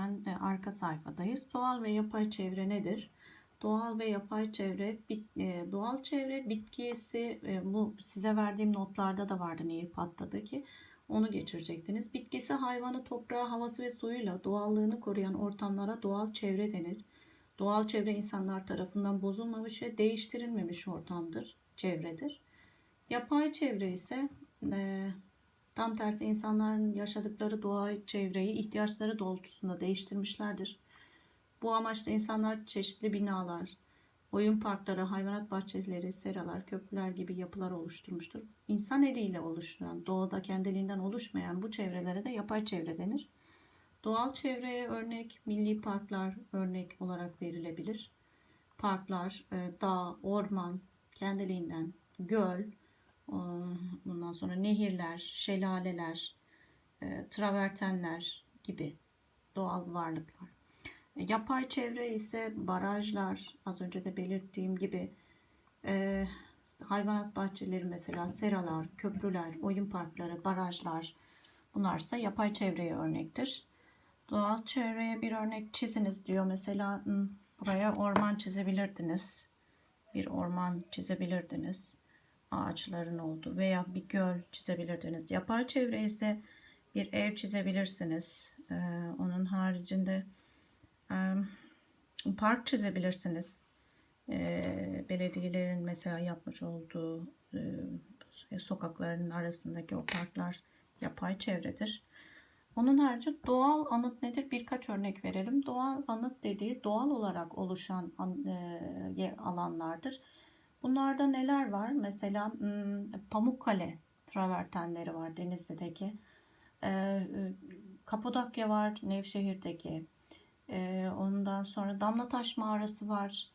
hemen e, arka sayfadayız. Doğal ve yapay çevre nedir? Doğal ve yapay çevre, bit- e, doğal çevre bitkisi e, bu size verdiğim notlarda da vardı Nehirpat'taki. Onu geçirecektiniz. Bitkisi, hayvanı, toprağı, havası ve suyuyla doğallığını koruyan ortamlara doğal çevre denir. Doğal çevre insanlar tarafından bozulmamış ve değiştirilmemiş ortamdır, çevredir. Yapay çevre ise tam tersi insanların yaşadıkları doğal çevreyi ihtiyaçları doğrultusunda değiştirmişlerdir. Bu amaçla insanlar çeşitli binalar, oyun parkları, hayvanat bahçeleri, seralar, köprüler gibi yapılar oluşturmuştur. İnsan eliyle oluşturan, doğada kendiliğinden oluşmayan bu çevrelere de yapay çevre denir. Doğal çevreye örnek milli parklar örnek olarak verilebilir. Parklar, e, dağ, orman, kendiliğinden göl, bundan sonra nehirler, şelaleler, e, travertenler gibi doğal varlıklar. E, Yapay çevre ise barajlar, az önce de belirttiğim gibi e, hayvanat bahçeleri mesela seralar, köprüler, oyun parkları, barajlar bunlarsa yapay çevreye örnektir. Doğal çevreye bir örnek çiziniz diyor. Mesela hmm, buraya orman çizebilirdiniz. Bir orman çizebilirdiniz. Ağaçların olduğu veya bir göl çizebilirdiniz. Yapay çevre ise bir ev çizebilirsiniz. Ee, onun haricinde e, park çizebilirsiniz. Ee, belediyelerin mesela yapmış olduğu e, sokakların arasındaki o parklar yapay çevredir. Onun harici doğal anıt nedir? Birkaç örnek verelim. Doğal anıt dediği doğal olarak oluşan an- e, alanlardır. Bunlarda neler var? Mesela Pamukkale travertenleri var Denizli'deki. Kapadokya var Nevşehir'deki. Ondan sonra Damlataş Mağarası var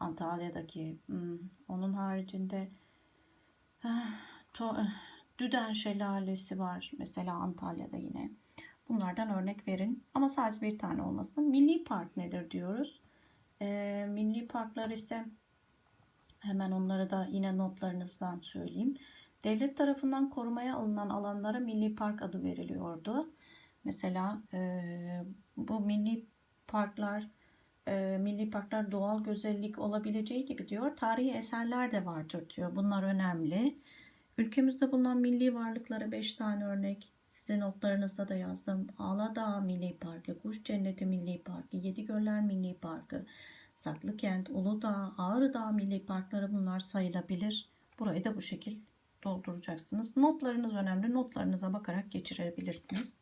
Antalya'daki. Onun haricinde ah, Düden Şelalesi var mesela Antalya'da yine. Bunlardan örnek verin. Ama sadece bir tane olmasın. Milli park nedir diyoruz. Milli parklar ise hemen onları da yine notlarınızdan söyleyeyim. Devlet tarafından korumaya alınan alanlara milli park adı veriliyordu. Mesela e, bu milli parklar e, milli parklar doğal güzellik olabileceği gibi diyor. Tarihi eserler de vardır diyor. Bunlar önemli. Ülkemizde bulunan milli varlıklara 5 tane örnek size notlarınızda da yazdım. Ağladağ Milli Parkı, Kuş Cenneti Milli Parkı, Yedigöller Milli Parkı, Saklıkent, Uludağ, Ağrıdağ Milli Parkları bunlar sayılabilir. Burayı da bu şekil dolduracaksınız. Notlarınız önemli. Notlarınıza bakarak geçirebilirsiniz.